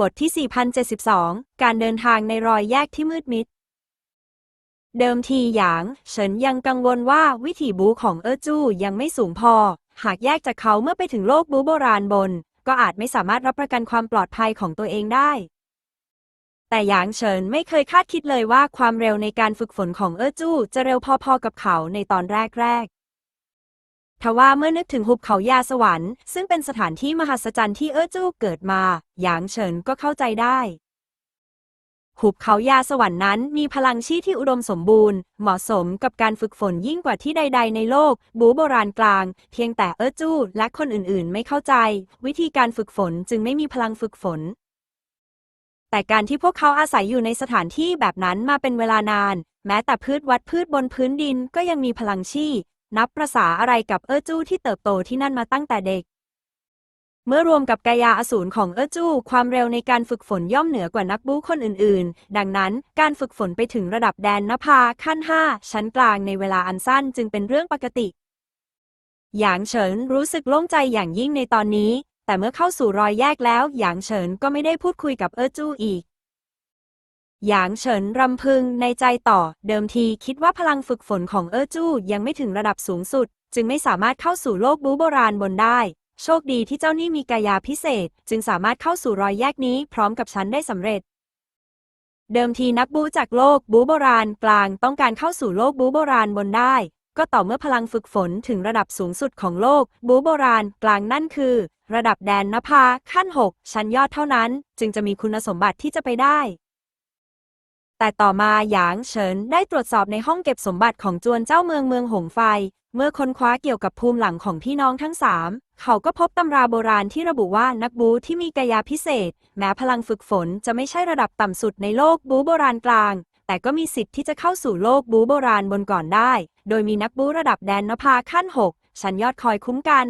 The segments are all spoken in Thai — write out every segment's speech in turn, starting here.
บทที่ 4072 การเดินทางในรอยแยกที่มืดมิด เดิมทีหยาง เฉินยังกังวลว่าวิถีบูของเออจู้ยังไม่สูงพอ หากแยกจากเขาเมื่อไปถึงโลกบูโบราณบน ก็อาจไม่สามารถรับประกันความปลอดภัยของตัวเองได้ แต่หยางเฉินไม่เคยคาดคิดเลยว่าความเร็วในการฝึกฝนของเออจู้จะเร็วพอๆกับเขาในตอนแรกๆ ทว่าเมื่อนึกถึงหุบเขายาสวรรค์ ซึ่งเป็นสถานที่มหัศจรรย์ที่เอ้อจู้เกิดมา หยางเฉินก็เข้าใจได้ หุบเขายาสวรรค์นั้นมีพลังชีที่อุดมสมบูรณ์ เหมาะสมกับการฝึกฝนยิ่งกว่าที่ใด ๆ ในโลก บูโบราณกลาง เพียงแต่เอ้อจู้และคนอื่นๆ ไม่เข้าใจ วิธีการฝึกฝนจึงไม่มีพลังฝึกฝนแต่การที่พวกเขาอาศัยอยู่ในสถานที่แบบนั้นมาเป็นเวลานาน แม้แต่พืชวัดพืชบนพื้นดินก็ยังมีพลังชี นับประษาอะไรกับเออจู้ที่เติบโตที่นั่นมาตั้งแต่เด็ก เมื่อรวมกับกายาอสูรของเออจู้ความเร็วในการฝึกฝนย่อมเหนือกว่านักบู๊คนอื่นๆ ดังนั้นการฝึกฝนไปถึงระดับแดนนภาขั้น 5 ชั้นกลางในเวลาอันสั้นจึงเป็นเรื่องปกติ หยางเฉินรู้สึกโล่งใจอย่างยิ่งในตอนนี้ แต่เมื่อเข้าสู่รอยแยกแล้วหยางเฉินก็ไม่ได้พูดคุยกับเออจู้อีก หยางเฉินรำพึงในใจต่อ เดิมทีคิดว่าพลังฝึกฝนของเออจู้ยังไม่ถึงระดับสูงสุด จึงไม่สามารถเข้าสู่โลกบูโบราณบนได้ โชคดีที่เจ้านี่มีกายาพิเศษ จึงสามารถเข้าสู่รอยแยกนี้พร้อมกับฉันได้สำเร็จ เดิมทีนักบูจากโลกบูโบราณกลางต้องการเข้าสู่โลกบูโบราณบนได้ ก็ต่อเมื่อพลังฝึกฝนถึงระดับสูงสุดของโลกบูโบราณกลางนั่นคือ ระดับแดนนภาขั้น 6 ชั้นยอดเท่านั้น จึงจะมีคุณสมบัติที่จะไปได้ แต่ต่อมาหยางเฉินได้ตรวจสอบในห้องเก็บสมบัติของจวนเจ้าเมืองเมืองหงไฟ เมื่อค้นคว้าเกี่ยวกับภูมิหลังของพี่น้องทั้งสามเขาก็พบตำราโบราณที่ระบุว่านักบูที่มีกายาพิเศษ แม้พลังฝึกฝนจะไม่ใช่ระดับต่ำสุดในโลกบูโบราณกลาง แต่ก็มีสิทธิ์ที่จะเข้าสู่โลกบูโบราณบนก่อนได้ โดยมีนักบูระดับแดนนภาขั้น 6 ชั้นยอดคอยคุ้มกัน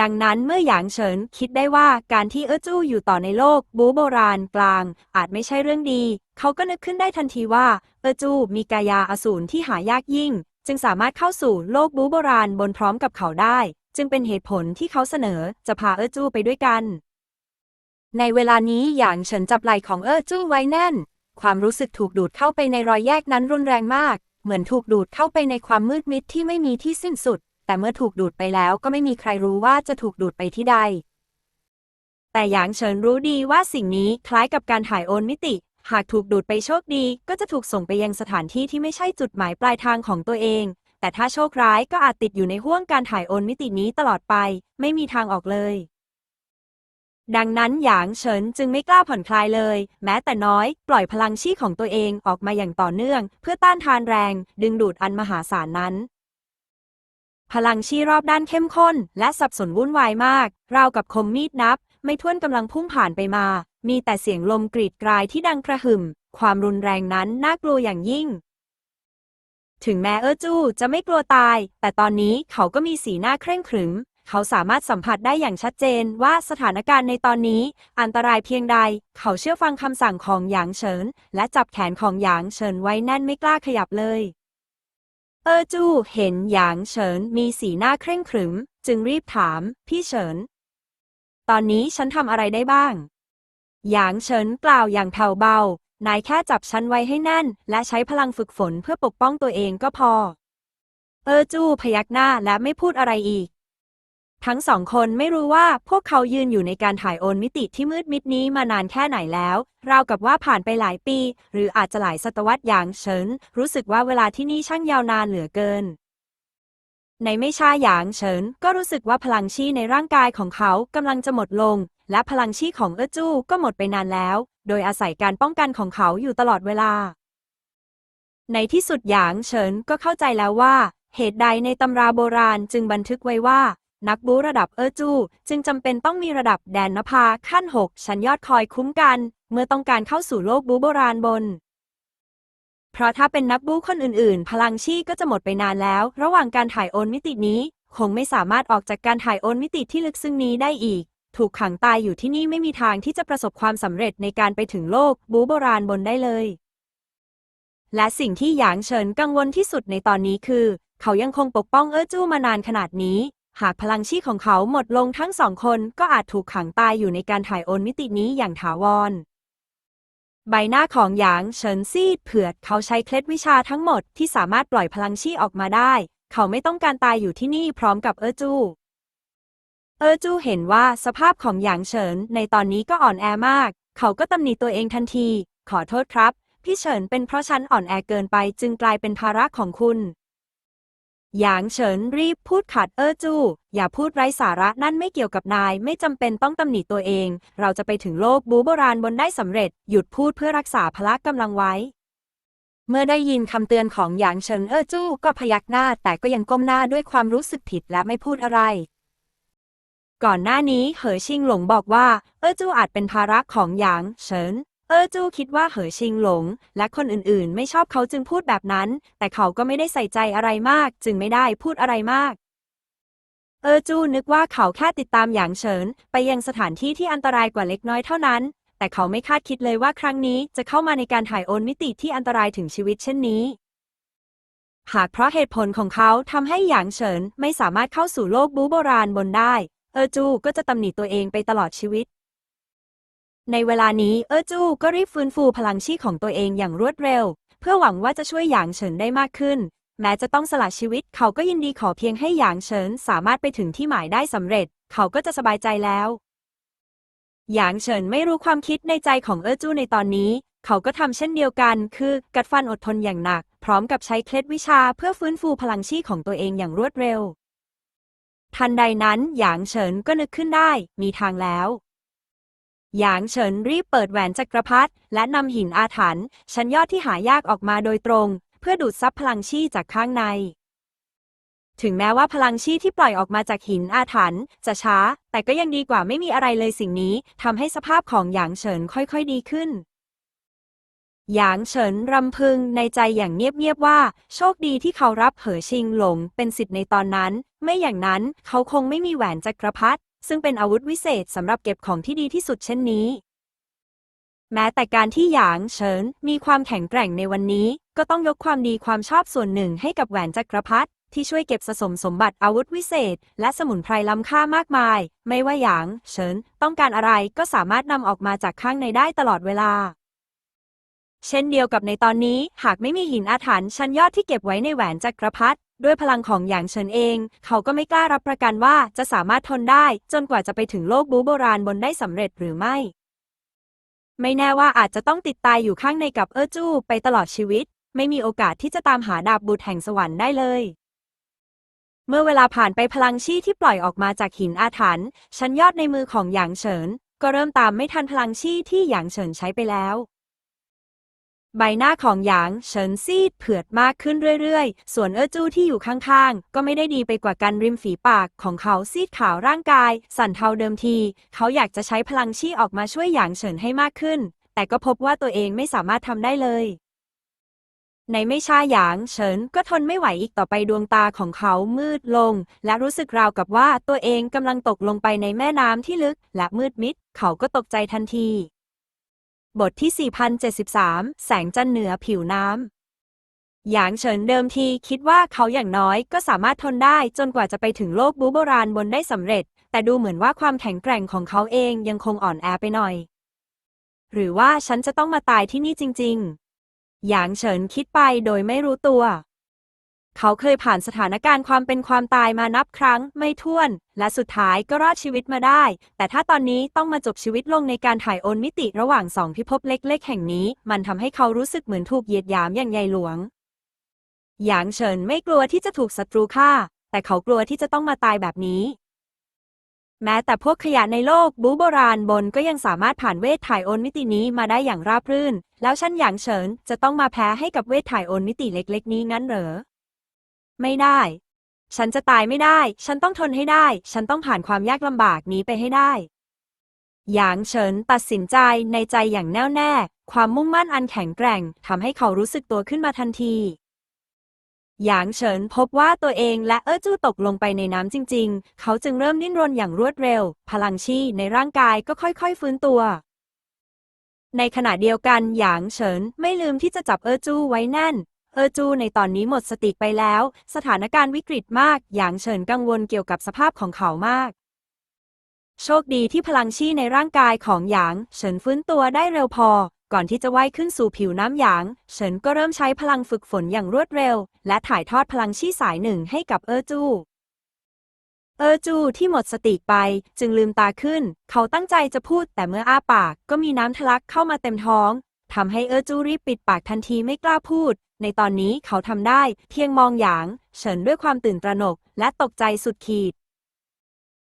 ดังนั้นเมื่อหยางเฉินคิดได้ว่าการที่เออจู้อยู่ต่อในโลกบูโบราณกลาง อาจไม่ใช่เรื่องดี เขาก็นึกขึ้นได้ทันทีว่า เออจู้มีกายาอสูรที่หายากยิ่ง จึงสามารถเข้าสู่โลกบูโบราณบนพร้อมกับเขาได้ จึงเป็นเหตุผลที่เขาเสนอจะพาเออจู้ไปด้วยกัน ในเวลานี้หยางเฉินจับไหล่ของเออจู้ไว้แน่น ความรู้สึกถูกดูดเข้าไปในรอยแยกนั้นรุนแรงมาก เหมือนถูกดูดเข้าไปในความมืดมิดที่ไม่มีที่สิ้นสุด แต่เมื่อถูกดูดไปแล้วก็ไม่มีใครรู้ว่าจะถูกดูดไปที่ใด แต่หยางเฉินรู้ดีว่าสิ่งนี้คล้ายกับการถ่ายโอนมิติ หากถูกดูดไปโชคดี ก็จะถูกส่งไปยังสถานที่ที่ไม่ใช่จุดหมายปลายทางของตัวเอง แต่ถ้าโชคร้ายก็อาจติดอยู่ในห้วงการถ่ายโอนมิตินี้ตลอดไป ไม่มีทางออกเลยดังนั้นหยางเฉินจึงไม่กล้าผ่อนคลายเลย แม้แต่น้อยปล่อยพลังชีของตัวเองออกมาอย่างต่อเนื่อง เพื่อต้านทานแรง ดึงดูดอันมหาศาลนั้น พลังชี้รอบด้านเข้มข้น และสับสนวุ่นวายมาก ราวกับคมมีดนับ ไม่ท้วนกำลังพุ่งผ่านไปมา มีแต่เสียงลมกรีดกรายที่ดังกระหึ่ม ความรุนแรงนั้นน่ากลัวอย่างยิ่ง ถึงแม้เออจูจะไม่กลัวตาย แต่ตอนนี้เขาก็มีสีหน้าเคร่งขรึม เขาสามารถสัมผัสได้อย่างชัดเจนว่าสถานการณ์ในตอนนี้ อันตรายเพียงใด เขาเชื่อฟังคำสั่งของหยางเฉิน และจับแขนของหยางเฉินไว้แน่นไม่กล้าขยับเลย เออจู้เห็นหยางเฉินมีสีหน้าเคร่งขรึม จึงรีบถาม พี่เฉิน ตอนนี้ฉันทำอะไรได้บ้าง หยางเฉินกล่าวอย่างแผ่วเบา นายแค่จับฉันไว้ให้แน่น และใช้พลังฝึกฝนเพื่อปกป้องตัวเองก็พอ เออจู้พยักหน้าและไม่พูดอะไรอีก ทั้งสองคนไม่รู้ว่าพวกเขายืนอยู่ในการถ่ายโอนมิติที่มืดมิดนี้มานานแค่ไหนแล้ว ราวกับว่าผ่านไปหลายปี หรืออาจจะหลายศตวรรษอย่างเฉิน รู้สึกว่าเวลาที่นี่ช่างยาวนานเหลือเกิน ในไม่ช้าหยางเฉิน ก็รู้สึกว่าพลังชีในร่างกายของเขากำลังจะหมดลง และพลังชีของเออจู้ก็หมดไปนานแล้ว โดยอาศัยการป้องกันของเขาอยู่ตลอดเวลา ในที่สุดหยางเฉินก็เข้าใจแล้วว่า เหตุใดในตำราโบราณจึงบันทึกไว้ว่า นักบูระดับเออจู จึงจำเป็นต้องมีระดับแดนนภาขั้น 6 ชั้นยอดคอยคุ้มกัน เมื่อต้องการเข้าสู่โลกบูโบราณบน เพราะถ้าเป็นนักบูคนอื่นๆ พลังชีก็จะหมดไปนานแล้ว ระหว่างการถ่ายโอนมิตินี้ คงไม่สามารถออกจากการถ่ายโอนมิติที่ลึกซึ้งนี้ได้อีก ถูกขังตายอยู่ที่นี่ไม่มีทางที่จะประสบความสำเร็จในการไปถึงโลกบูโบราณบนได้เลย และสิ่งที่หยางเฉินกังวลที่สุดในตอนนี้คือ เขายังคงปกป้องเออจู้มานานขนาดนี้ หากพลังชีของเขาหมดลงทั้งสองคนก็อาจถูกขังตายอยู่ในการถ่ายโอนมิตินี้อย่างถาวร ใบหน้าของหยางเฉินซีดเผือดเขาใช้เคล็ดวิชาทั้งหมดที่สามารถปล่อยพลังชีออกมาได้ เขาไม่ต้องการตายอยู่ที่นี่พร้อมกับเออจูเออจูเห็นว่าสภาพของหยางเฉินในตอนนี้ก็อ่อนแอมาก เขาก็ตำหนิตัวเองทันที ขอโทษครับ พี่เฉินเป็นเพราะฉันอ่อนแอเกินไปจึงกลายเป็นภาระของคุณ หยางเฉินรีบพูดขัดเออจูอย่าพูดไร้สาระนั่นไม่เกี่ยวกับนาย ไม่จำเป็นต้องตำหนิตัวเอง เราจะไปถึงโลกบูโบราณบนได้สำเร็จ หยุดพูดเพื่อรักษาพละกำลังไว้ เมื่อได้ยินคำเตือนของหยางเฉินเออจู้ก็พยักหน้าแต่ก็ยังก้มหน้าด้วยความรู้สึกผิดและไม่พูดอะไร ก่อนหน้านี้เหอชิงหลงบอกว่า เออจู้อาจเป็นภาระของหยางเฉิน เออจู้คิดว่าเหอชิงหลง และคนอื่นๆ ไม่ชอบเขาจึงพูดแบบนั้น แต่เขาก็ไม่ได้ใส่ใจอะไรมาก จึงไม่ได้พูดอะไรมาก เออจู้นึกว่าเขาแค่ติดตามหยางเฉิน ไปยังสถานที่ที่อันตรายกว่าเล็กน้อยเท่านั้น แต่เขาไม่คาดคิดเลยว่าครั้งนี้จะเข้ามาในการถ่ายโอนมิติที่อันตรายถึงชีวิตเช่นนี้ หากเพราะเหตุผลของเขาทำให้หยางเฉินไม่สามารถเข้าสู่โลกบูโบราณบนได้ เออจูก็จะตำหนิตัวเองไปตลอดชีวิต ในเวลานี้เออจูก็รีบฟื้นฟูพลังชีพของตัวเองอย่างรวดเร็ว เพื่อหวังว่าจะช่วยหยางเฉินได้มากขึ้น แม้จะต้องสละชีวิตเขาก็ยินดีขอเพียงให้หยางเฉินสามารถไปถึงที่หมายได้สำเร็จ เขาก็จะสบายใจแล้วหยางเฉินไม่รู้ความคิดในใจของเออจูในตอนนี้ เขาก็ทำเช่นเดียวกัน คือกัดฟันอดทนอย่างหนัก พร้อมกับใช้เคล็ดวิชาเพื่อฟื้นฟูพลังชีพของตัวเองอย่างรวดเร็ว ทันใดนั้นหยางเฉินก็นึกขึ้นได้ มีทางแล้ว หยางเฉินรีบเปิดแหวนจักรพรรดิและนำหินอาถรรพ์ชั้นยอดที่หายากออกมาโดยตรง เพื่อดูดซับพลังชีจากข้างใน ถึงแม้ว่าพลังชีที่ปล่อยออกมาจากหินอาถรรพ์จะช้า แต่ก็ยังดีกว่าไม่มีอะไรเลยสิ่งนี้ทำให้สภาพของหยางเฉินค่อยๆดีขึ้นหยางเฉินรำพึงในใจอย่างเงียบๆว่า โชคดีที่เขารับเหอชิงหลงเป็นสิทธิ์ในตอนนั้น ไม่อย่างนั้นเขาคงไม่มีแหวนจักรพรรดิ ซึ่งเป็นอาวุธวิเศษสำหรับเก็บของที่ดีที่สุดเช่นนี้ แม้แต่การที่หยางเฉินมีความแข็งแกร่งในวันนี้ ก็ต้องยกความดีความชอบส่วนหนึ่งให้กับแหวนจักรพรรดิที่ช่วยเก็บสะสมสมบัติอาวุธวิเศษ และสมุนไพรล้ำค่ามากมาย ไม่ว่าหยางเฉินต้องการอะไรก็สามารถนำออกมาจากข้างในได้ตลอดเวลา เช่นเดียวกับในตอนนี้หากไม่มีหินอาถรรพ์ชั้นยอดที่เก็บไว้ในแหวนจักรพรรดิ ด้วยพลังของหยางเฉินเอง เขาก็ไม่กล้ารับประกันว่าจะสามารถทนได้ จนกว่าจะไปถึงโลกบูโบราณบนได้สำเร็จหรือไม่ ไม่แน่ว่าอาจจะต้องติดตายอยู่ข้างในกับเออจู้ไปตลอดชีวิต ไม่มีโอกาสที่จะตามหาดาบบุตรแห่งสวรรค์ได้เลย เมื่อเวลาผ่านไปพลังชี่ที่ปล่อยออกมาจากหินอาถรรพ์ชั้นยอดในมือของหยางเฉิน ก็เริ่มตามไม่ทันพลังชี่ที่หยางเฉินใช้ไปแล้ว ใบหน้าของหยางเฉินซีดเผือดมากขึ้นเรื่อยๆ ส่วนเออจู้ที่อยู่ข้างๆ ก็ไม่ได้ดีไปกว่ากันริมฝีปากของเขาซีดขาวร่างกาย สั่นเทาเดิมที เขาอยากจะใช้พลังชีออกมาช่วยหยางเฉินให้มากขึ้น แต่ก็พบว่าตัวเองไม่สามารถทำได้เลย ในไม่ช้าหยางเฉินก็ทนไม่ไหวอีกต่อไปดวงตาของเขามืดลง และรู้สึกราวกับว่าตัวเองกำลังตกลงไปในแม่น้ำที่ลึก และมืดมิด เขาก็ตกใจทันที บทที่ 4073 แสงจันเหนือผิวน้ำ หยางเฉินเดิมทีคิดว่าเขาอย่างน้อยก็สามารถทนได้จนกว่าจะไปถึงโลกบูโบราณบนได้สำเร็จ แต่ดูเหมือนว่าความแข็งแกร่งของเขาเองยังคงอ่อนแอไปหน่อย หรือว่าฉันจะต้องมาตายที่นี่จริง ๆ หยางเฉินคิดไปโดยไม่รู้ตัว เขาเคยผ่านสถานการณ์ความเป็นความตายมานับครั้งไม่ถ้วน และสุดท้ายก็รอดชีวิตมาได้ แต่ถ้าตอนนี้ต้องมาจบชีวิตลงในการถ่ายโอนมิติระหว่างสองพิภพเล็ก ๆ แห่งนี้ มันทำให้เขารู้สึกเหมือนถูกเหยียดหยามอย่างใหญ่หลวง หยางเฉินไม่กลัวที่จะถูกศัตรูฆ่า แต่เขากลัวที่จะต้องมาตายแบบนี้ แม้แต่พวกขยะในโลกบูโบราณบนก็ยังสามารถผ่านเวทถ่ายโอนมิตินี้มาได้อย่างราบรื่น แล้วฉันหยางเฉินจะต้องมาแพ้ให้กับเวทถ่ายโอนมิติเล็ก ๆ นี้งั้นเหรอ ไม่ได้ ฉันจะตายไม่ได้ ฉันต้องทนให้ได้ ฉันต้องผ่านความยากลำบากนี้ไปให้ได้หยางเฉินตัดสินใจในใจอย่างแน่วแน่ ความมุ่งมั่นอันแข็งแกร่งทำให้เขารู้สึกตัวขึ้นมาทันทีหยางเฉินพบว่าตัวเองและเออจู้ตกลงไปในน้ำจริง ๆ เขาจึงเริ่มดิ้นรนอย่างรวดเร็ว พลังชีในร่างกายก็ค่อยๆ ฟื้นตัว ในขณะเดียวกันหยางเฉินไม่ลืมที่จะจับเออจู้ไว้แน่น เออจูในตอนนี้หมดสติไปแล้ว สถานการณ์วิกฤตมากหยางเฉินกังวลเกี่ยวกับสภาพของเขามาก โชคดีที่พลังชี่ในร่างกายของหยาง เฉินฟื้นตัวได้เร็วพอ ก่อนที่จะว่ายขึ้นสู่ผิวน้ำหยาง เฉินก็เริ่มใช้พลังฝึกฝนอย่างรวดเร็ว และถ่ายทอดพลังชี่สายหนึ่งให้กับเออจูเออจูที่หมดสติไป จึงลืมตาขึ้น เขาตั้งใจจะพูดแต่เมื่ออ้าปากก็มีน้ำทะลักเข้ามาเต็มท้องทำให้เออจูรีบปิดปากทันทีไม่กล้าพูด ในตอนนี้เขาทำได้เพียงมองหยาง เฉินด้วยความตื่นตระหนก และตกใจสุดขีด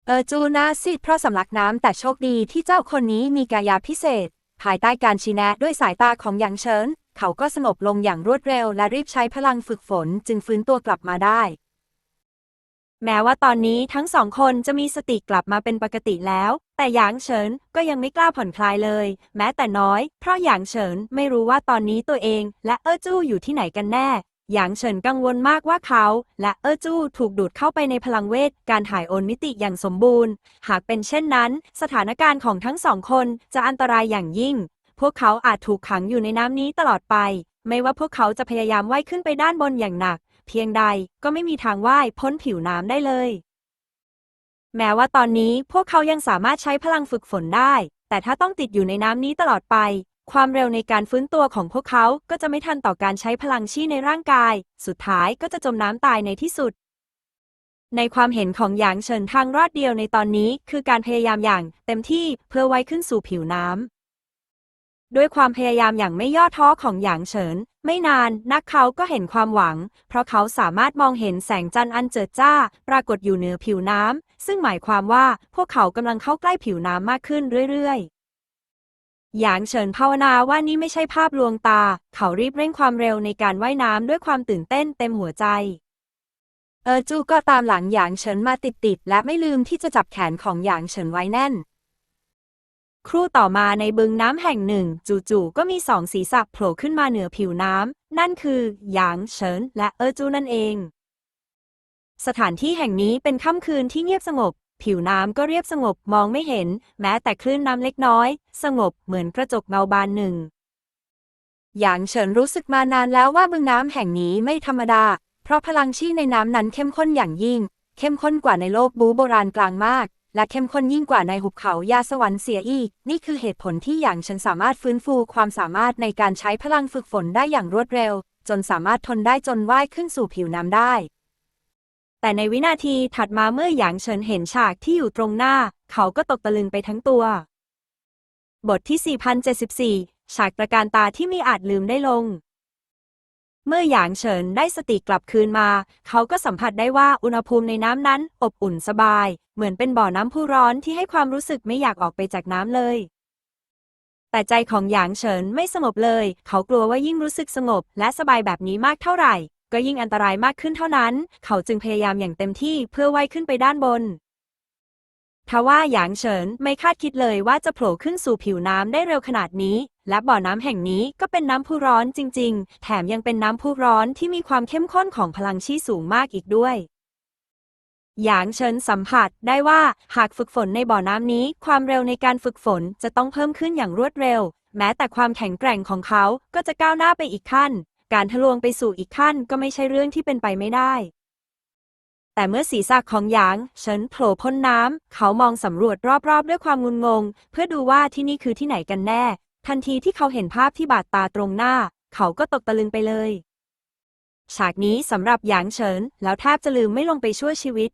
เออจูหนาซีดเพราะสำลักน้ำแต่โชคดีที่เจ้าคนนี้มีกายาพิเศษ ภายใต้การชี้แนะด้วยสายตาของหยางเฉิน เขาก็สงบลงอย่างรวดเร็วและรีบใช้พลังฝึกฝนจึงฟื้นตัวกลับมาได้ แม้ว่าตอนนี้ทั้งสองคนจะมีสติกลับมาเป็นปกติแล้ว แต่หยางเฉินก็ยังไม่กล้าผ่อนคลายเลย แม้แต่น้อย เพราะหยางเฉินไม่รู้ว่าตอนนี้ตัวเอง และเออจู้อยู่ที่ไหนกันแน่ หยางเฉินกังวลมากว่าเขา และเออจู้ถูกดูดเข้าไปในพลังเวท การถ่ายโอนมิติอย่างสมบูรณ์ หากเป็นเช่นนั้น สถานการณ์ของทั้งสองคนจะอันตรายอย่างยิ่ง พวกเขาอาจถูกขังอยู่ในน้ำนี้ตลอดไป ไม่ว่าพวกเขาจะพยายามว่ายขึ้นไปด้านบนอย่างหนัก เพียงใดก็ไม่มีทางว่ายพ้นผิวน้ำได้เลย แม้ว่าตอนนี้พวกเขายังสามารถใช้พลังฝึกฝนได้ แต่ถ้าต้องติดอยู่ในน้ำนี้ตลอดไป ความเร็วในการฟื้นตัวของพวกเขาก็จะไม่ทันต่อการใช้พลังชีในร่างกาย สุดท้ายก็จะจมน้ำตายในที่สุดในความเห็นของหยางเฉินทางรอดเดียวในตอนนี้คือการพยายามอย่างเต็มที่เพื่อไว้ขึ้นสู่ผิวน้ำด้วยความพยายามอย่างไม่ย่อท้อของหยางเฉิน ไม่นานนักเขาก็เห็นความหวัง เพราะเขาสามารถมองเห็นแสงจันทร์อันเจิดจ้า ปรากฏอยู่เหนือผิวน้ำ ซึ่งหมายความว่าพวกเขากำลังเข้าใกล้ผิวน้ำมากขึ้นเรื่อยๆ หยางเฉินภาวนาว่านี่ไม่ใช่ภาพลวงตา เขารีบเร่งความเร็วในการว่ายน้ำด้วยความตื่นเต้นเต็มหัวใจ เออจูก็ตามหลังหยางเฉินมาติดๆและไม่ลืมที่จะจับแขนของหยางเฉินไว้แน่น ครู่ต่อมาในบึงน้ำแห่งหนึ่ง จู่ๆก็มีสองศีรษะโผล่ขึ้นมาเหนือผิวน้ำ นั่นคือหยางเฉินและเออจูนั่นเอง สถานที่แห่งนี้เป็นค่ำคืนที่เงียบสงบ ผิวน้ำก็เรียบสงบมองไม่เห็น แม้แต่คลื่นน้ำเล็กน้อย สงบเหมือนกระจกเงาบานหนึ่งหยางเฉินรู้สึกมานานแล้วว่าบึงน้ำแห่งนี้ไม่ธรรมดา เพราะพลังชี่ในน้ำนั้นเข้มข้นอย่างยิ่ง เข้มข้นกว่าในโลกบูโบราณกลางมาก และเข้มข้นยิ่งกว่าในหุบเขายาสวรรค์เสียอีก นี่คือเหตุผลที่หยางเฉินสามารถฟื้นฟูความสามารถในการใช้พลังฝึกฝนได้อย่างรวดเร็ว จนสามารถทนได้จนว่ายขึ้นสู่ผิวน้ำได้ แต่ในวินาทีถัดมาเมื่อหยางเฉินเห็นฉากที่อยู่ตรงหน้า เขาก็ตกตะลึงไปทั้งตัว บทที่ 4074 ฉากตระการตาที่ไมีอาจลืมได้ลง เมื่อหยางเฉินได้สติกลับคืนมา เขาก็สัมผัสได้ว่าอุณหภูมิในน้ำนั้น อบอุ่นสบาย เหมือนเป็นบ่อน้ำพุร้อนที่ให้ความรู้สึกไม่อยากออกไปจากน้ำเลย แต่ใจของหยางเฉินไม่สงบเลย เขากลัวว่ายิ่งรู้สึกสงบ และสบายแบบนี้มากเท่าไหร่ ก็ยิ่งอันตรายมากขึ้นเท่านั้น เขาจึงพยายามอย่างเต็มที่เพื่อว่ายขึ้นไปด้านบน ทว่าหยางเฉินไม่คาดคิดเลยว่าจะโผล่ขึ้นสู่ผิวน้ำได้เร็วขนาดนี้ และบ่อน้ำแห่งนี้ก็เป็นน้ำพุร้อนจริง ๆ แถมยังเป็นน้ำพุร้อนที่มีความเข้มข้นของพลังชี่สูงมากอีกด้วยหยางเฉินสัมผัสได้ว่าหากฝึกฝนในบ่อน้ำนี้ ความเร็วในการฝึกฝนจะต้องเพิ่มขึ้นอย่างรวดเร็ว แม้แต่ความแข็งแกร่งของเขาก็จะก้าวหน้าไปอีกขั้น การทะลวงไปสู่อีกขั้นก็ไม่ใช่เรื่องที่เป็นไปไม่ได้ แต่เมื่อศีรษะของหยางเฉินโผล่พ้นน้ำ เขามองสำรวจรอบๆ ด้วยความงุนงง เพื่อดูว่าที่นี่คือที่ไหนกันแน่ ทันทีที่เขาเห็นภาพที่บาดตาตรงหน้า เขาก็ตกตะลึงไปเลย ฉากนี้สำหรับหยางเฉิน แล้วแทบจะลืมไม่ลงไปช่วยชีวิต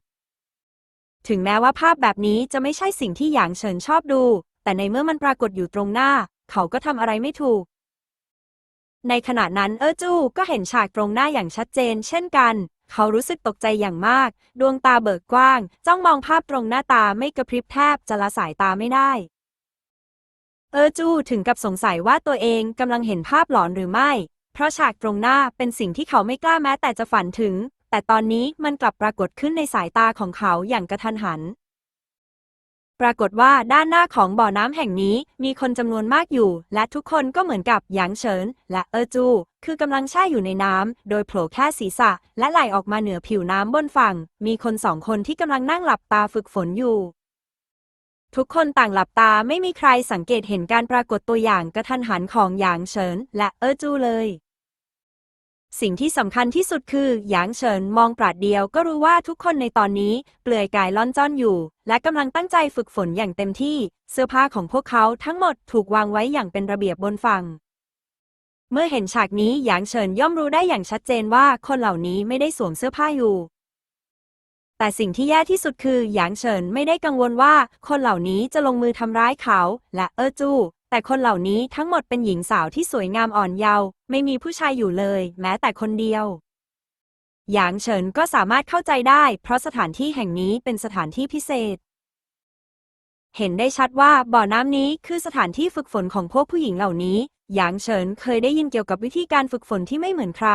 ถึงแม้ว่าภาพแบบนี้จะไม่ใช่สิ่งที่หยางเฉินชอบดู แต่ในเมื่อมันปรากฏอยู่ตรงหน้า เขาก็ทำอะไรไม่ถูก ในขณะนั้นเออจู้ก็เห็นฉากตรงหน้าอย่างชัดเจน เช่นกัน เขารู้สึกตกใจอย่างมาก ดวงตาเบิกกว้าง จ้องมองภาพตรงหน้าตาไม่กระพริบแทบจะละสายตาไม่ได้ เออจูถึงกับสงสัยว่าตัวเองกำลังเห็นภาพหลอนหรือไม่ เพราะฉากตรงหน้าเป็นสิ่งที่เขาไม่กล้าแม้แต่จะฝันถึง แต่ตอนนี้มันกลับปรากฏขึ้นในสายตาของเขาอย่างกระทันหัน ปรากฏว่าด้านหน้าของบ่อน้ำแห่งนี้มีคนจำนวนมากอยู่ และทุกคนก็เหมือนกับหยางเฉิน และเออจู คือกำลังแช่อยู่ในน้ำโดยโผล่แค่ศีรษะ และไหลออกมาเหนือผิวน้ำบนฝั่ง มีคนสองคนที่กำลังนั่งหลับตาฝึกฝนอยู่ ทุกคนต่างหลับตาไม่มีใครสังเกตเห็นการปรากฏตัวอย่างกระทันหันของหยางเฉิน และเออจูเลย สิ่งที่สำคัญที่สุดคือหยางเฉินมองปราดเดียวก็รู้ว่าทุกคนในตอนนี้เปลือยกายล่อนจ้อนอยู่ และกำลังตั้งใจฝึกฝนอย่างเต็มที่ เสื้อผ้าของพวกเขาทั้งหมดถูกวางไว้อย่างเป็นระเบียบบนฝั่ง เมื่อเห็นฉากนี้หยางเฉินย่อมรู้ได้อย่างชัดเจนว่าคนเหล่านี้ไม่ได้สวมเสื้อผ้าอยู่ แต่สิ่งที่แย่ที่สุดคือหยางเฉินไม่ได้กังวลว่า คนเหล่านี้จะลงมือทำร้ายเขา และเออจู แต่คนเหล่านี้ทั้งหมดเป็นหญิงสาวที่สวยงามอ่อนเยาว์ไม่มีผู้ชายอยู่เลย แม้แต่คนเดียว หยางเฉินก็สามารถเข้าใจได้ เพราะสถานที่แห่งนี้เป็นสถานที่พิเศษ เห็นได้ชัดว่าบ่อน้ำนี้คือสถานที่ฝึกฝนของพวกผู้หญิงเหล่านี้ หยางเฉินเคยได้ยินเกี่ยวกับวิธีการฝึกฝนที่ไม่เหมือนใคร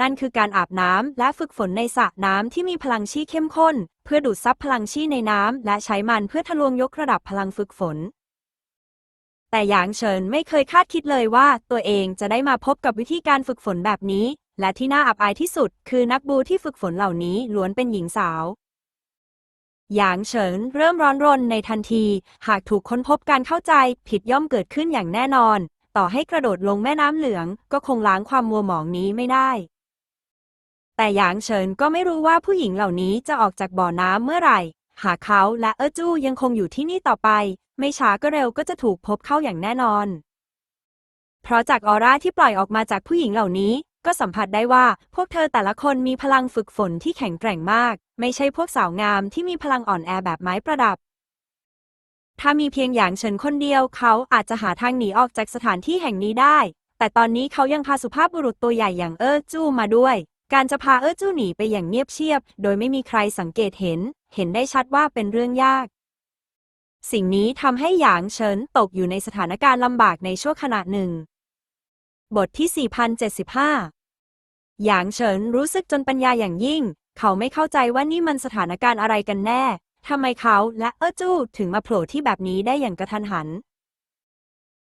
นั่นคือการอาบน้ำและฝึกฝนในสระน้ำที่มีพลังชีเข้มข้น เพื่อดูดซับพลังชีในน้ำและใช้มันเพื่อทะลวงยกระดับพลังฝึกฝน แต่หยางเฉินไม่เคยคาดคิดเลยว่าตัวเองจะได้มาพบกับวิธีการฝึกฝนแบบนี้ และที่น่าอับอายที่สุด คือนักบูที่ฝึกฝนเหล่านี้ล้วนเป็นหญิงสาว หยางเฉินเริ่มร้อนรนในทันที หากถูกค้นพบการเข้าใจผิดย่อมเกิดขึ้นอย่างแน่นอน ต่อให้กระโดดลงแม่น้ำเหลือง ก็คงล้างความมัวหมองนี้ไม่ได้ แต่หยางเฉินก็ไม่รู้ว่าผู้หญิงเหล่านี้จะออกจากบ่อน้ำเมื่อไหร่ หากเขาและเออจู้ยังคงอยู่ที่นี่ต่อไป ไม่ช้าก็เร็วก็จะถูกพบเข้าอย่างแน่นอน เพราะจากออร่าที่ปล่อยออกมาจากผู้หญิงเหล่านี้ ก็สัมผัสได้ว่าพวกเธอแต่ละคนมีพลังฝึกฝนที่แข็งแกร่งมาก ไม่ใช่พวกสาวงามที่มีพลังอ่อนแอแบบไม้ประดับ ถ้ามีเพียงอย่างเฉินคนเดียวเขาอาจจะหาทางหนีออกจากสถานที่แห่งนี้ได้ แต่ตอนนี้เขายังพาสุภาพบุรุษตัวใหญ่อย่างเออจู้มาด้วย การจะพาเออจู้หนีไปอย่างเงียบเชียบ โดยไม่มีใครสังเกตเห็น เห็นได้ชัดว่าเป็นเรื่องยาก สิ่งนี้ทำให้หยางเฉินตกอยู่ในสถานการณ์ลำบากในชั่วขณะหนึ่ง บทที่ 4075 หยางเฉินรู้สึกจนปัญญาอย่างยิ่ง เขาไม่เข้าใจว่านี่มันสถานการณ์อะไรกันแน่ ทำไมเขาและเออจู้ถึงมาโผล่ที่แบบนี้ได้อย่างกระทันหัน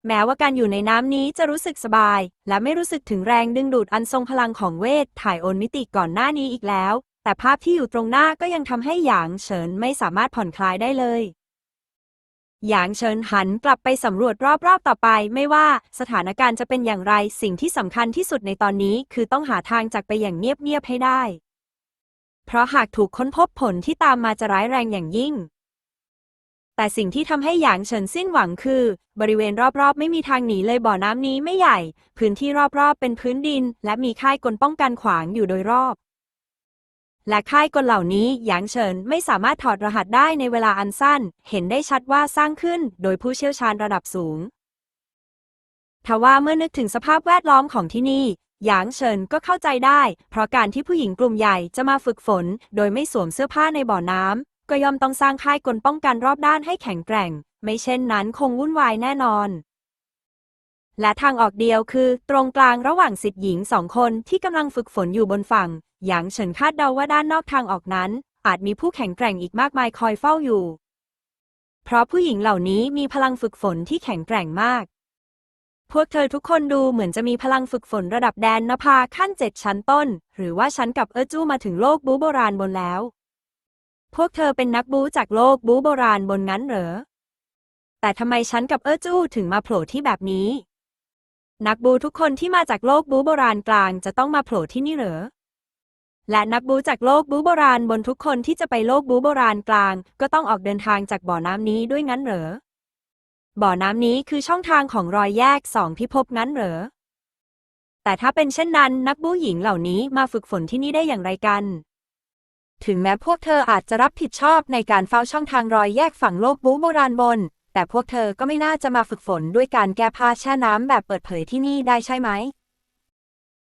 แม้ว่าการอยู่ในน้ำนี้จะรู้สึกสบาย และไม่รู้สึกถึงแรงดึงดูดอันทรงพลังของเวทถ่ายโอนมิติก่อนหน้านี้อีกแล้ว แต่ภาพที่อยู่ตรงหน้าก็ยังทำให้หยางเฉินไม่สามารถผ่อนคลายได้เลย หยางเฉินหันกลับไปสำรวจรอบๆ ต่อไป ไม่ว่าสถานการณ์จะเป็นอย่างไรสิ่งที่สำคัญที่สุดในตอนนี้ คือต้องหาทางจากไปอย่างเงียบๆให้ได้ เพราะหากถูกค้นพบผลที่ตามมาจะร้ายแรงอย่างยิ่ง แต่สิ่งที่ทำให้หยางเฉินสิ้นหวังคือ บริเวณรอบๆ ไม่มีทางหนีเลยบ่อน้ำนี้ไม่ใหญ่ พื้นที่รอบๆ เป็นพื้นดิน และมีค่ายกลป้องกันขวางอยู่โดยรอบ และค่ายกลเหล่านี้หยางเฉินไม่สามารถถอดรหัสได้ในเวลาอันสั้น เห็นได้ชัดว่าสร้างขึ้นโดยผู้เชี่ยวชาญระดับสูง ทว่าเมื่อนึกถึงสภาพแวดล้อมของที่นี่หยางเฉินก็เข้าใจได้ เพราะการที่ผู้หญิงกลุ่มใหญ่จะมาฝึกฝน โดยไม่สวมเสื้อผ้าในบ่อน้ำก็ย่อมต้องสร้างค่ายกลป้องกันรอบด้านให้แข็งแกร่ง ไม่เช่นนั้นคงวุ่นวายแน่นอน และทางออกเดียวคือ ตรงกลางระหว่างสิทธิหญิงสองคนที่กำลังฝึกฝนอยู่บนฝั่ง หยางเฉินคาดเดาว่าด้านนอกทางออกนั้น อาจมีผู้แข็งแกร่งอีกมากมายคอยเฝ้าอยู่ เพราะผู้หญิงเหล่านี้มีพลังฝึกฝนที่แข็งแกร่งมาก พวกเธอทุกคนดูเหมือนจะมีพลังฝึกฝนระดับแดนนภาขั้นเจ็ดชั้นต้น หรือว่าฉันกับเออจู้มาถึงโลกบูโบราณบนแล้ว พวกเธอเป็นนักบูจากโลกบูโบราณบนงั้นเหรอ แต่ทำไมฉันกับเออจู้ถึงมาโผล่ที่แบบนี้ นักบูทุกคนที่มาจากโลกบูโบราณกลางจะต้องมาโผล่ที่นี่เหรอ และนักบูจากโลกบูโบราณบนทุกคนที่จะไปโลกบูโบราณกลาง ก็ต้องออกเดินทางจากบ่อน้ำนี้ด้วยงั้นเหรอ บ่อน้ำนี้คือช่องทางของรอยแยกสองพิภพงั้นเหรอ แต่ถ้าเป็นเช่นนั้น นักบูหญิงเหล่านี้มาฝึกฝนที่นี่ได้อย่างไรกัน ถึงแม้พวกเธออาจจะรับผิดชอบในการเฝ้าช่องทางรอยแยกฝั่งโลกบูโบราณบน แต่พวกเธอก็ไม่น่าจะมาฝึกฝนด้วยการแก้ผ้าแช่น้ำแบบเปิดเผยที่นี่ได้ใช่ไหม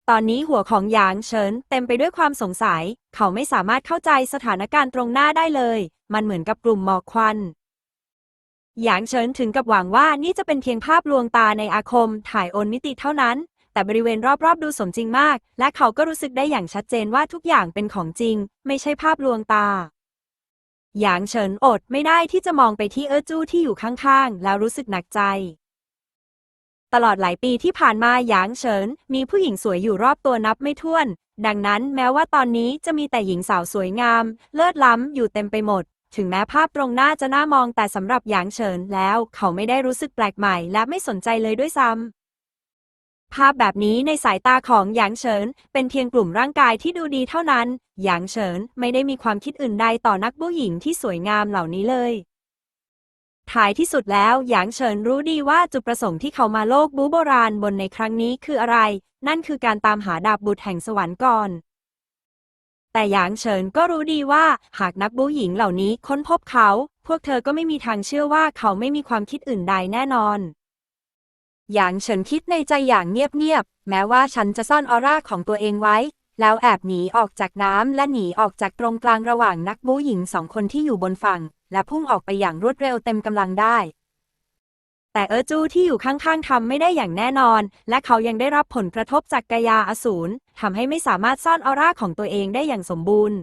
ตอนนี้หัวของหยางเฉินเต็มไปด้วยความสงสัย เขาไม่สามารถเข้าใจสถานการณ์ตรงหน้าได้เลย มันเหมือนกับกลุ่มหมอกควันหยางเฉินถึงกับหวังว่านี่จะเป็นเพียงภาพลวงตาในอาคม ถ่ายโอนมิติเท่านั้น แต่บริเวณรอบๆ ดูสมจริงมาก และเขาก็รู้สึกได้อย่างชัดเจนว่าทุกอย่างเป็นของจริง ไม่ใช่ภาพลวงตา หยางเฉินอดไม่ได้ที่จะมองไปที่เออจู้ที่อยู่ข้างๆ แล้วรู้สึกหนักใจ ตลอดหลายปีที่ผ่านมาหยางเฉิน มีผู้หญิงสวยอยู่รอบตัวนับไม่ถ้วน ดังนั้นแม้ว่าตอนนี้จะมีแต่หญิงสาวสวยงาม เลิศล้ำอยู่เต็มไปหมด ถึงแม้ภาพตรงหน้าจะน่ามองแต่สำหรับหยางเฉินแล้วเขาไม่ได้รู้สึกแปลกใหม่ และไม่สนใจเลยด้วยซ้ำ ภาพแบบนี้ในสายตาของหยางเฉิน เป็นเพียงกลุ่มร่างกายที่ดูดีเท่านั้น หยางเฉินไม่ได้มีความคิดอื่นใดต่อนักบูหญิงที่สวยงามเหล่านี้เลยท้ายที่สุดแล้วหยางเฉินรู้ดีว่าจุดประสงค์ที่เขามาโลกบูโบราณบนในครั้งนี้คืออะไร นั่นคือการตามหาดาบบุตรแห่งสวรรค์ก่อน แต่หยางเฉินก็รู้ดีว่าหากนักบูหญิงเหล่านี้ค้นพบเขา พวกเธอก็ไม่มีทางเชื่อว่าเขาไม่มีความคิดอื่นใดแน่นอน หยางเฉินคิดในใจอย่างเงียบๆ แม้ว่าฉันจะซ่อนออร่าของตัวเองไว้ แล้วแอบหนีออกจากน้ำและหนีออกจากตรงกลางระหว่างนักบูหญิงสองคนที่อยู่บนฝั่ง และพุ่งออกไปอย่างรวดเร็วเต็มกำลังได้ แต่เออจูที่อยู่ข้างๆทำไม่ได้อย่างแน่นอน และเขายังได้รับผลกระทบจากกายาอสูรทำให้ไม่สามารถซ่อนออร่าของตัวเองได้อย่างสมบูรณ์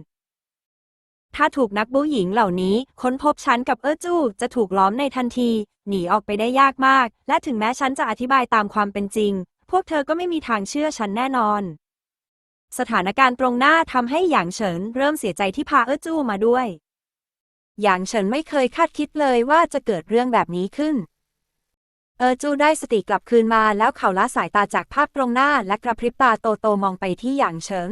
ถ้าถูกนักบูหญิงเหล่านี้ ค้นพบฉันกับเออจูจะถูกล้อมในทันที หนีออกไปได้ยากมาก และถึงแม้ฉันจะอธิบายตามความเป็นจริง พวกเธอก็ไม่มีทางเชื่อฉันแน่นอน สถานการณ์ตรงหน้าทำให้หยางเฉินเริ่มเสียใจที่พาเออจูมาด้วยหยางเฉินไม่เคยคาดคิดเลยว่าจะเกิดเรื่องแบบนี้ขึ้น เออจูได้สติกลับคืนมาแล้วเขาละสายตาจากภาพตรงหน้าและกระพริบตาโตๆมองไปที่หยางเฉิน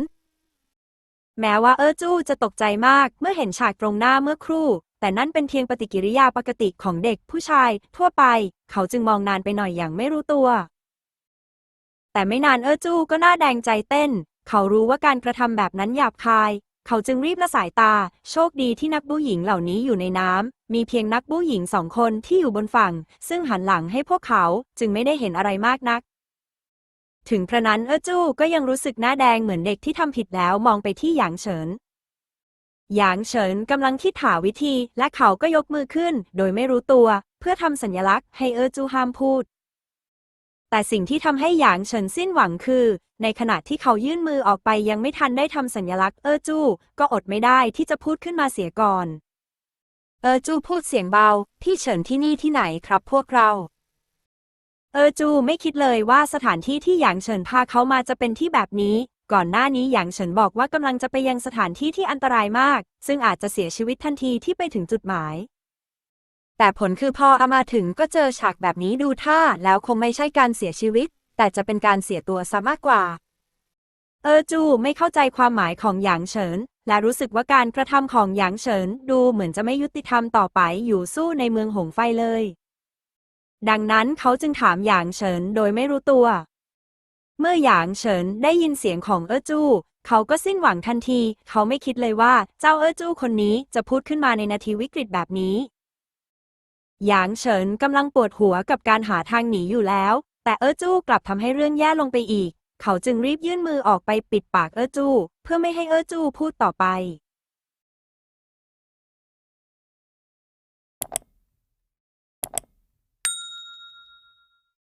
แม้ว่าเออจูจะตกใจมากเมื่อเห็นฉากตรงหน้าเมื่อครู่ แต่นั่นเป็นเพียงปฏิกิริยาปกติของเด็กผู้ชาย ทั่วไป เขาจึงมองนานไปหน่อยอย่างไม่รู้ตัว แต่ไม่นานเออจูก็หน้าแดงใจเต้น เขารู้ว่าการกระทำแบบนั้นหยาบคาย เขาจึงรีบละสายตา โชคดีที่นักบูหญิงเหล่านี้อยู่ในน้ำมีเพียงนักบูหญิงสองคนที่อยู่บนฝั่ง ซึ่งหันหลังให้พวกเขาจึงไม่ได้เห็นอะไรมากนัก ถึงกระนั้นเออจูก็ยังรู้สึกหน้าแดงเหมือนเด็กที่ทำผิดแล้วมองไปที่หยางเฉิน หยางเฉินกำลังคิดหาวิธี และเขาก็ยกมือขึ้น โดยไม่รู้ตัว เพื่อทำสัญลักษณ์ให้เออจูห้ามพูด แต่สิ่งที่ทำให้หยางเฉินสิ้นหวังคือ ในขณะที่เขายื่นมือออกไปยังไม่ทันได้ทำสัญลักษณ์เออจูก็อดไม่ได้ที่จะพูดขึ้นมาเสียก่อน เออจูพูดเสียงเบาพี่เฉินที่นี่ที่ไหนครับพวกเรา เออจูไม่คิดเลยว่าสถานที่ที่หยางเฉินพาเขามาจะเป็นที่แบบนี้ ก่อนหน้านี้หยางเฉินบอกว่ากำลังจะไปยังสถานที่ที่อันตรายมาก ซึ่งอาจจะเสียชีวิตทันทีที่ไปถึงจุดหมาย แต่ผลคือพอเอามาถึงก็เจอฉากแบบนี้ดูท่าแล้วคงไม่ใช่การเสียชีวิต แต่จะเป็นการเสียตัวซะมากกว่า เออจูไม่เข้าใจความหมายของหยางเฉิน และรู้สึกว่าการกระทำของหยางเฉิน ดูเหมือนจะไม่ยุติธรรมต่อไปอยู่สู้ในเมืองหงไฟเลย ดังนั้นเขาจึงถามหยางเฉินโดยไม่รู้ตัว เมื่อหยางเฉินได้ยินเสียงของเออจูเขาก็สิ้นหวังทันที เขาไม่คิดเลยว่าเจ้าเออจูคนนี้จะพูดขึ้นมาในนาทีวิกฤตแบบนี้ หยางเฉินกำลังปวดหัวกับการหาทางหนีอยู่แล้ว แต่เออจูกลับทำให้เรื่องแย่ลงไปอีก เขาจึงรีบยื่นมือออกไปปิดปากเออจูเพื่อไม่ให้เออจูพูดต่อไป